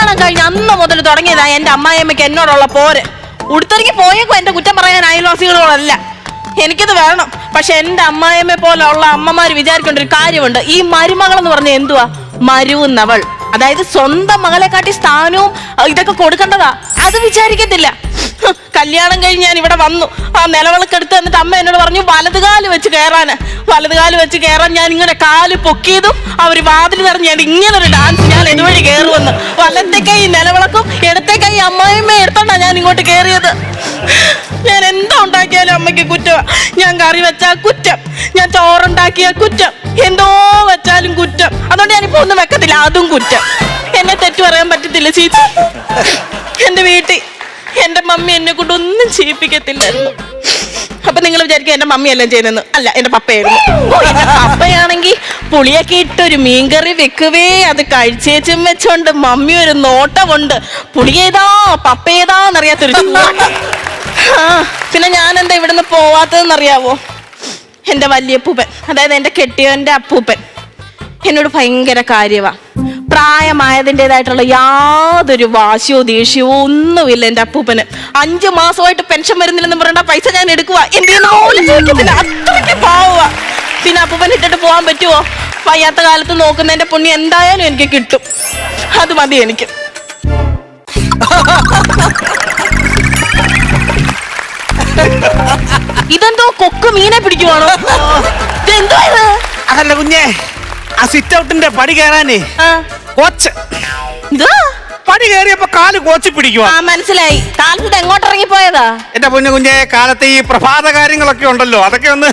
കല്യാണം കഴിഞ്ഞ അന്ന് മുതൽ തുടങ്ങിയതാ എന്റെ അമ്മായിയമ്മയ്ക്ക് എന്നോടുള്ള പോര്. ഉടുത്തിറങ്ങി പോയേക്കും എന്റെ കുറ്റം പറയാൻ അയൽവാസികളോടല്ല. എനിക്കത് വേണം. പക്ഷെ എന്റെ അമ്മായിയമ്മ പോലുള്ള അമ്മമാർ വിചാരിക്കേണ്ട ഒരു കാര്യമുണ്ട്. ഈ മരുമകൾ എന്ന് പറഞ്ഞ എന്തുവാ? മരുവുന്നവൾ അതായത് സ്വന്തം മകളെക്കാട്ടി സ്ഥാനവും ഇതൊക്കെ കൊടുക്കേണ്ടതാ. അത് വിചാരിക്കത്തില്ല. കല്യാണം കഴിഞ്ഞ് ഞാൻ ഇവിടെ വന്നു. ആ നിലവിളക്ക് എടുത്ത് എന്നിട്ട് അമ്മ എന്നോട് പറഞ്ഞു വലതുകാൽ വെച്ച് കയറാന് വലതുകാൽ വെച്ച് കയറാൻ ഞാൻ ഇങ്ങനെ കാൽ പൊക്കിയതും അവർ വാതിൽ നിറഞ്ഞ് ഞാൻ ഇങ്ങനെ ഒരു ഡാൻസ് ഞാൻ ഇതുവഴി കയറുമെന്ന് വലത്തെ കൈ നിലവിളക്കും ഇടത്തെ കൈ അമ്മായിമ്മ എടുത്തോണ്ടാ ഞാൻ ഇങ്ങോട്ട് കയറിയത് ഞാൻ എന്താ ഉണ്ടാക്കിയാലും അമ്മയ്ക്ക് കുറ്റം. ഞാൻ കറി വെച്ചാൽ കുറ്റം. ഞാൻ ചോറുണ്ടാക്കിയ കുറ്റം. എന്തോ വെച്ചാലും കുറ്റം. അതുകൊണ്ട് ഞാനിപ്പോ ഒന്നും വെക്കത്തില്ല അതും കുറ്റം. എന്നെ തെറ്റു പറയാൻ പറ്റത്തില്ല ചീച്ചി. എന്റെ വീട്ടിൽ എന്റെ മമ്മി എന്നെ കൊണ്ട് ഒന്നും ചെയ്യിപ്പിക്കത്തില്ലായിരുന്നു അപ്പൊ നിങ്ങൾ വിചാരിക്കും എന്റെ മമ്മി എല്ലാം ചെയ്യുന്നെന്ന്. അല്ല എന്റെ പപ്പയായിരുന്നു. പപ്പയാണെങ്കിൽ പുളിയൊക്കെ ഇട്ടൊരു മീൻകറി വെക്കുവേ. അത് കഴിച്ചേച്ചും വെച്ചോണ്ട് മമ്മി ഒരു നോട്ടമുണ്ട് പുളി ഏതാ പപ്പ ഏതാന്നറിയാത്തൊരു ചൂട്. ആ പിന്നെ ഞാൻ എന്താ ഇവിടുന്ന് പോവാത്തതെന്നറിയാവോ? എന്റെ വലിയപ്പൂപ്പൻ അതായത് എന്റെ കെട്ടിയവന്റെ അപ്പൂപ്പൻ. എന്നോട് ഭയങ്കര കാര്യവാ. പ്രായമായതിന്റെതായിട്ടുള്ള യാതൊരു വാശിയോ ദേഷ്യമോ ഒന്നുമില്ല എന്റെ അപ്പൂപ്പന്. അഞ്ചു മാസമായിട്ട് പെൻഷൻ വരുന്നില്ലെന്ന് പറയേണ്ട പൈസ ഞാൻ എടുക്കുക ചോദിക്കത്തില്ല. അത്രയ്ക്ക് പാവുക പിന്നെ അപ്പൂപ്പൻ ഇട്ടിട്ട് പോകാൻ പറ്റുമോ വയ്യാത്ത കാലത്ത് നോക്കുന്നതിന്റെ പുണ്യം എന്തായാലും എനിക്ക് കിട്ടും. അത് മതി എനിക്ക്. ഇതെന്തോ കൊക്ക് മീനെ പിടിക്കുവാണോ? ഇതെന്തോ ഇത്? അതല്ല കുഞ്ഞേ ആ സിറ്റ് ഔട്ടിന്റെ പടി കയറാനേ. ആ, കോച്ച് ഇതാ പടി കയറിയപ്പോ കാൽ കോച്ചി പിടിക്കുക ആ മനസ്സിലായി. കാലത്ത് എങ്ങോട്ട് ഇറങ്ങിപ്പോയതാ? എന്റെ പൊന്നു കുഞ്ഞെ കാലത്ത് ഈ പ്രഭാത കാര്യങ്ങളൊക്കെ ഉണ്ടല്ലോ. അതൊക്കെ ഒന്ന്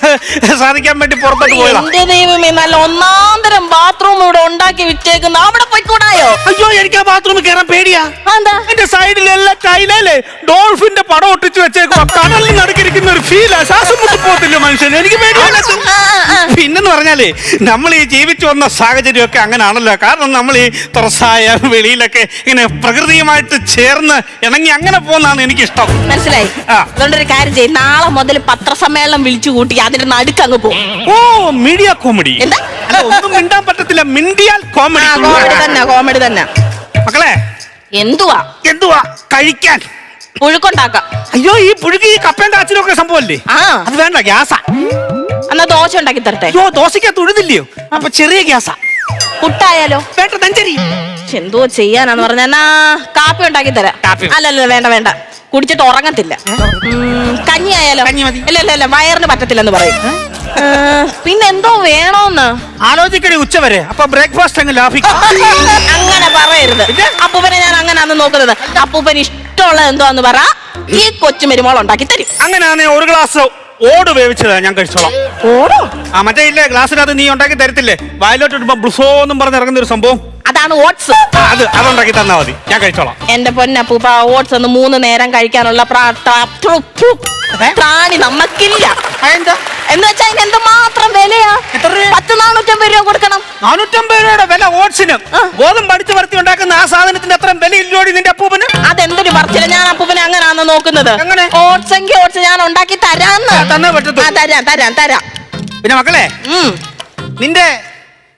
സാധിക്കാൻ വേണ്ടി പുറത്തോട്ട് പോയതാ. എന്റെ ദൈവമേ നല്ല ഒന്നാന്തരം ബാത്റൂം ഇവിടെ ഉണ്ടാക്കി വിറ്റേക്കുന്ന. അവിടെ പോയിക്കൂടായോ അയ്യോ എനിക്ക് ആ ബാത്റൂമിൽ കയറാൻ പേടിയാ. എന്താ? എന്റെ സൈഡിലെല്ലാം ടൈലല്ലേ? ഡോൾഫിന്റെ പടം ഒട്ടിച്ചു വെച്ചേക്കുവാ. കടലിൽ നടുക്കിരിക്കുന്ന ഒരു ഫീലാ ശ്വാസം മുട്ടി പോകത്തില്ല മനുഷ്യൻ? എനിക്ക് പേടിയാണ്. പിന്നെന്ന് പറഞ്ഞാലേ നമ്മൾ ഈ ജീവിച്ചു വന്ന സാഹചര്യമൊക്കെ അങ്ങനെയാണല്ലോ കാരണം നമ്മൾ ഈ തുറസായ വെളിയിലൊക്കെ ഇങ്ങനെ പ്രകൃതിയുമായിട്ട് ചേർന്ന് ഇണങ്ങി അങ്ങനെ പോകുന്നതാണ് എനിക്കിഷ്ടം. മനസ്സിലായി? അതുകൊണ്ട് ഒരു കാര്യം ചെയ്യും. നാളെ മുതൽ പത്രസമ്മേളനം വിളിച്ചു കൂട്ടി അതിന്റെ നടുക്ക് അങ്ങ് പോകും ഓ മീഡിയ കോമഡി എന്താ? അല്ല ഒന്നും മിണ്ടാൻ പറ്റത്തില്ല. മിണ്ടിയാൽ കോമഡി കോമഡി തന്നെ കോമഡി തന്നെ. മക്കളെ. എന്തുവാ? എന്തുവാ? കഴിക്കാൻ. പുഴുക്കുണ്ടാക്കാം. അയ്യോ ഈ പുഴുക്ക് ഈ കപ്പേന്റെ അച്ഛനൊക്കെ സംഭവല്ലേ? ആ. അത് വേണ്ട ഗ്യാസ. എന്നാ ദോശ ഉണ്ടാക്കി തരട്ടെ? അയ്യോ ദോശയ്ക്കകത്ത് ഉഴുതില്ലയോ? അപ്പൊ ചെറിയ ഗ്യാസാ. പുട്ടായാലോ? വേണ്ട നെഞ്ചരി. ശ്ശെ, എന്തോ ചെയ്യാനാന്ന് പറഞ്ഞ എന്നാ കാപ്പി ഉണ്ടാക്കി തരാം. കാപ്പി. അല്ലല്ല വേണ്ട വേണ്ട. കുടിച്ചിട്ട് ഉറങ്ങത്തില്ല. ഉം, കഞ്ഞി ആയാലോ? കഞ്ഞി മതി. ഇല്ല ഇല്ല ഇല്ല വയറിന് പറ്റത്തില്ലെന്ന് പറയും. ഏ, പിന്നെ എന്തോ വേണോന്ന്? ആലോചിക്കണേ ഉച്ച വരെ. അപ്പൊ ബ്രേക്ക്ഫാസ്റ്റ് അങ്ങ് ലാഭിക്കാം. അങ്ങനെ പറയരുത്. അപ്പൂപ്പനെ ഞാൻ അങ്ങനെ അന്ന് നോക്കുന്നത്. അപ്പൂപ്പന് ഇഷ്ടമുള്ള എന്തോ എന്ന് പറ? ഈ കൊച്ചു മരുമോൾ ഉണ്ടാക്കി തരും. അങ്ങനെയാണെ ഒരു ഗ്ലാസ് ഓട് വേവിച്ചതാ ഞാൻ കഴിച്ചോളാം. ഓടോ? ആ മറ്റേ ഇല്ലേ ഗ്ലാസ്സിനകത്ത് നീ ഉണ്ടാക്കി തരത്തില്ലേ? വയലോട്ട് ഇടുമ്പോ ബ്ലുസോ എന്നും പറഞ്ഞ് ഇറങ്ങുന്ന ഒരു സംഭവം. അതാണ് ഓട്സ്. അത് അതുണ്ടാക്കി തന്നാ മതി. ഞാൻ കഴിച്ചോളാം. എന്റെ പൊന്നപ്പൂപ്പ ഓട്സ് ഒന്ന് മൂന്ന് നേരം കഴിക്കാനുള്ള പ്രാ- എന്താ എന്ന് വെച്ചാ അതിന് എന്തുമാത്രം വിലയാ? എത്ര രൂപ? പത്ത് നാനൂറ്റമ്പത് രൂപ കൊടുക്കണം. നാനൂറ്റമ്പത് രൂപയുടെ വില ഓട്സിന്. ഗോതം പഠിച്ചു വർത്തി ഉണ്ടാക്കുന്ന ആ സാധനത്തിന്റെ അത്രയും വില ഇല്ലോടി നിന്റെ അപ്പൂപ്പന്? അതെന്തൊരു പറച്ചില്ല ഞാൻ അപ്പൂപ്പനെ അങ്ങനാന്ന് നോക്കുന്നത്. എങ്ങനെ? ഓട്സ് എങ്കിൽ ഓട്സ് ഞാൻ ഉണ്ടാക്കി തരാന്ന്. ആ, തന്നേ പറ്റത്തു. ആ, തരാം തരാം തരാം. പിന്നെ മക്കളെ ഉം. നിന്റെ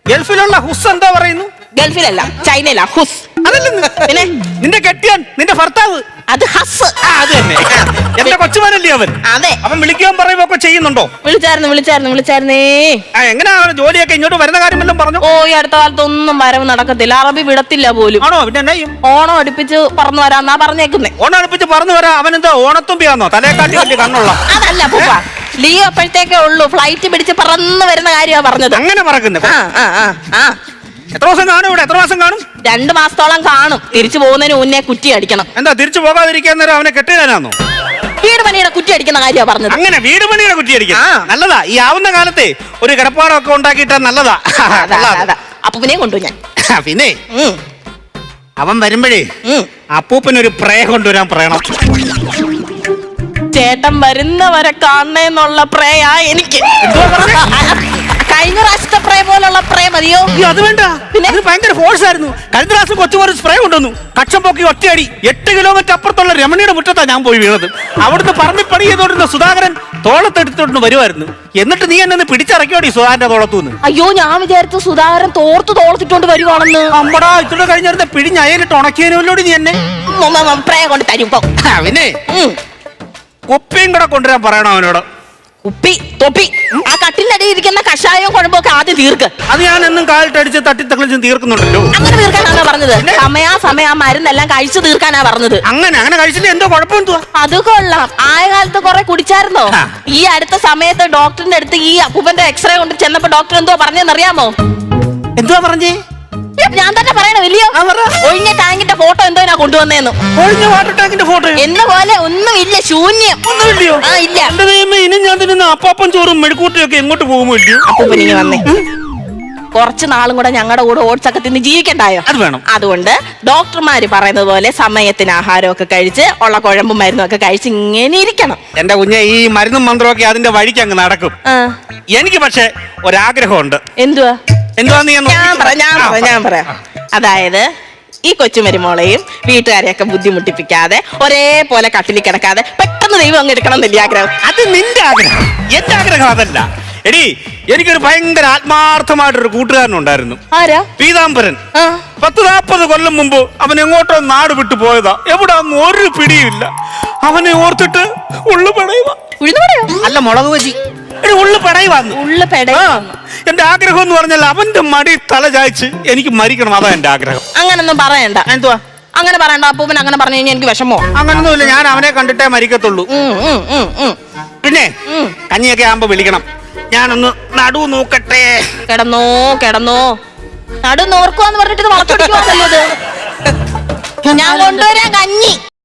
ഗൾഫിലുള്ള ഹുസ് എന്താ പറയുന്നു? ഗൾഫിലല്ല ചൈനയിലാ ഹുസ്. അതല്ലെന്ന് പിന്നെ? നിന്റെ കെട്ടിയൻ നിന്റെ ഭർത്താവ്. അത് ഹസ്. ആ അത് തന്നെ. എന്റെ കൊച്ചുമാനല്ലേ അവൻ? അതെ. അവൻ വിളിക്കാൻ പറയുമ്പോ ഒക്കെ ചെയ്യുന്നുണ്ടോ? വിളിച്ചായിരുന്നു വിളിച്ചായിരുന്നു വിളിച്ചായിരുന്നേ. ആ എങ്ങനെയാ ജോലിയൊക്കെ ഇങ്ങോട്ട് വരുന്ന കാര്യം വല്ലതും പറഞ്ഞു? ഓ ഈ അടുത്ത കാലത്ത് ഒന്നും വരവ് നടക്കത്തില്ല. അറബി വിടത്തില്ല പോലും. ആണോ? പിന്നെ എന്നാ ചെയ്യും? ഓണം അടുപ്പിച്ച് പറന്നു വരാന്നാ പറഞ്ഞേക്കുന്നേ. ഓണം അടുപ്പിച്ച് പറന്നു വരാ അവൻ എന്താ ഓണത്തുമ്പിയാന്നോ? തലേക്കാട്ടി വലിയ കണ്ണുള്ള. അതല്ല പൂപ്പ. ലീവ് അപ്പോഴത്തേക്കേ ഉള്ളൂ. ഫ്ലൈറ്റ് പിടിച്ച് പറന്ന് വരുന്ന കാര്യമാ പറഞ്ഞത്. അങ്ങനെ പറക്കുന്നത് ആ ആ ആ ആ. എത്ര ദിവസം കാണും ഇവിടെ? എത്ര മാസം കാണും? രണ്ട് മാസത്തോളം കാണും. തിരിച്ചു പോകുന്നതിന് മുന്നേ കുറ്റി അടിക്കണം. എന്താ തിരിച്ചു പോകാതിരിക്കാൻ നേരം അവനെ കെട്ടിടാനാന്നോ? വീട് പണിയുടെ കുറ്റി അടിക്കുന്ന കാര്യമാ പറഞ്ഞത്. അങ്ങനെ വീട് പണിയുടെ കുറ്റി അടിക്കാം നല്ലതാ. ഈ ആവുന്ന കാലത്തെ ഒരു കിടപ്പാടമൊക്കെ ഉണ്ടാക്കിയിട്ടാ നല്ലതാ. നല്ലതാ. അപ്പൂപ്പനെ കൊണ്ടു ഞാൻ. പിന്നെ? ഉം, അവൻ വരുമ്പോഴേ ഉം. അപ്പൂപ്പനൊരു പ്രേ കൊണ്ടുവരാൻ പറയണം. ചേട്ടൻ വരുന്നവരെ കാണണേന്നുള്ള പ്രേയാ എനിക്ക്. കഴിഞ്ഞ പ്രാവശ്യത്തെ പ്രേ പോലുള്ള മതിയോ? അയ്യോ അത് വേണ്ട. പിന്നെ? അത് ഭയങ്കര ഫോഴ്സ് ആയിരുന്നു. കഴിഞ്ഞ പ്രാവശ്യം കൊച്ചുമോൻ സ്പ്രേ കൊണ്ടുവന്നു. കക്ഷം പൊക്കി ഒറ്റയടി. എട്ട് കിലോമീറ്റർ അപ്പുറത്തുള്ള രമണിയുടെ മുറ്റത്താ ഞാൻ പോയി വീണത്. അവിടുന്ന് പറമ്പി പണി ചെയ്തോണ്ടിരുന്ന സുധാകരൻ തോളത്തെടുത്തോണ്ട് വരുമായിരുന്നു. എന്നിട്ട് നീ എന്നെ ഒന്ന് പിടിച്ചിറക്കിയോടി സുധാകരന്റെ തോളത്തുനിന്ന് അയ്യോ ഞാൻ വിചാരിച്ചു സുധാകരൻ തോർത്ത് തോളത്തിട്ടോണ്ട് വരുവാണെന്ന്. അമ്മടാ ഇത്ര കഴിഞ്ഞിരുന്ന പിടിഞ്ഞ് അയലിട്ട് ഉണക്കിയതിനോട് നീ എന്നെ. പ്രേ കൊണ്ട് തരും ഇപ്പൊ അവനെ ഉം. കുപ്പിയും കൂടെ കൊണ്ടുവരാൻ പറയണം അവനോട്. ഉപ്പി തൊപ്പി. ആ കട്ടിലടിയിൽ ഇരിക്കുന്ന കഷായവും കുഴമ്പൊക്കെ ആദ്യം തീർക്ക്. അത് ഞാൻ എന്നും കാലിട്ടടിച്ച് തട്ടി തട്ടിത്തക്കളിച്ചും തീർക്കുന്നുണ്ടല്ലോ. അങ്ങനെ തീർക്കാനാണോ പറഞ്ഞത്? സമയാ സമയ ആ മരുന്നെല്ലാം കഴിച്ചു തീർക്കാനാ പറഞ്ഞത്. അങ്ങനെ അങ്ങനെ കഴിച്ചിട്ട് എന്തോ കുഴപ്പം അത് കൊള്ളാം. ആയ കാലത്ത് കുറെ കുടിച്ചായിരുന്നോ? ഈ അടുത്ത സമയത്ത് ഡോക്ടറിന്റെ അടുത്ത് ഈ അപ്പൂപ്പന്റെ എക്സ്റേ കൊണ്ട് ചെന്നപ്പോ ഡോക്ടർ എന്തോ പറഞ്ഞെന്നറിയാമോ? എന്തുവാ പറഞ്ഞേ? ഞാൻ തന്നെ പറയണം പറ. ഒഴിഞ്ഞ ടാങ്കിന്റെ ഫോട്ടോ എന്തോ ഞാൻ കൊണ്ടുവന്നേന്ന്. ഒഴിഞ്ഞ വാട്ടർ ടാങ്കിന്റെ ഫോട്ടോ എന്ന പോലെ ഒന്നുമില്ല ശൂന്യം. ഒന്നുമില്ലയോ ആ ഇല്ല. എന്റെ ദൈവമേ ഇനി ഞാൻ തിന്നുന്ന അപ്പാപ്പൻ ചോറും മെഴുക്കൂട്ടിയൊക്കെ എങ്ങോട്ട് പോകുമോ ഇല്ലയോ? അപ്പൂപ്പൻ ഇങ്ങനെ വന്നേ. കുറച്ച് നാളും കൂടെ ഞങ്ങളുടെ കൂടെ ഓട്സൊക്കെ തിന്ന് ജീവിക്കണ്ടായോ? അത് വേണം. അതുകൊണ്ട് ഡോക്ടർമാര് പറയുന്നത് പോലെ സമയത്തിന് ആഹാരമൊക്കെ കഴിച്ച് ഉള്ള കുഴമ്പും മരുന്നും ഒക്കെ കഴിച്ച് ഇങ്ങനെ ഇരിക്കണം. എന്റെ കുഞ്ഞെ ഈ മരുന്നും മന്ത്രമൊക്കെ അതിന്റെ വഴിക്ക് അങ്ങ് നടക്കും. എനിക്ക് പക്ഷെ ഒരാഗ്രഹമുണ്ട്. എന്തുവാ? ഞാൻ ഞാൻ. പറയാം ഞാൻ ആ, പറയാം ഞാൻ പറയാം. അതായത് ഈ കൊച്ചുമരുമോളെയും വീട്ടുകാരെയൊക്കെ ബുദ്ധിമുട്ടിപ്പിക്കാതെ ഒരേപോലെ കട്ടിലിൽ കിടക്കാതെ പെട്ടെന്ന് ദൈവം അങ്ങ് എടുക്കണം എന്നല്ലേ ആഗ്രഹം. അത് നിന്റെ ആഗ്രഹം. എന്റെ ആഗ്രഹം അതല്ല. എടി എനിക്കൊരു ഭയങ്കര ആത്മാർത്ഥമായിട്ടൊരു കൂട്ടുകാരനുണ്ടായിരുന്നു. ആരാ? പീതാംബരൻ. ആ. പത്ത് നാൽപ്പത് കൊല്ലം മുമ്പ് അവൻ എങ്ങോട്ടോ നാട് വിട്ടു പോയതാ. എവിടെ അന്ന് ഒരു പിടിയില്ല അവനെ ഓർത്തിട്ട് ഉള്ളു പടയുക. ഉഴുന്നു പറയോ അല്ല മുളക് വെച്ചി. എടി ഉള്ളു പടയുവാന്ന് ഉള്ള പെട ആ. എന്റെ ആഗ്രഹം എന്ന് പറഞ്ഞാൽ അവന്റെ മടി തല ചായച്ച് എനിക്ക് മരിക്കണം. അതാ എന്റെ ആഗ്രഹം. അങ്ങനൊന്നും പറയണ്ട. എന്തുവാ? അങ്ങനെ പറയണ്ട. അപ്പൂപ്പൻ അങ്ങനെ പറഞ്ഞു കഴിഞ്ഞാൽ എനിക്ക് വിഷമോ? അങ്ങനൊന്നുമില്ല. ഞാൻ അവനെ കണ്ടിട്ടേ മരിക്കത്തുള്ളൂ. ഉം, ഉം, ഉം, ഉം. പിന്നെ. കഞ്ഞിയൊക്കെ ആകുമ്പോ വിളിക്കണം. ഞാനൊന്ന് നടു നോക്കട്ടെ. കിടന്നോ കിടന്നോ. നടു നോർക്കുവാന്ന് പറഞ്ഞിട്ട് ഇത് വളച്ചൊടിക്കുവാന്നല്ലോ ഇത് ഞാൻ കൊണ്ടുവരാൻ കഞ്ഞി.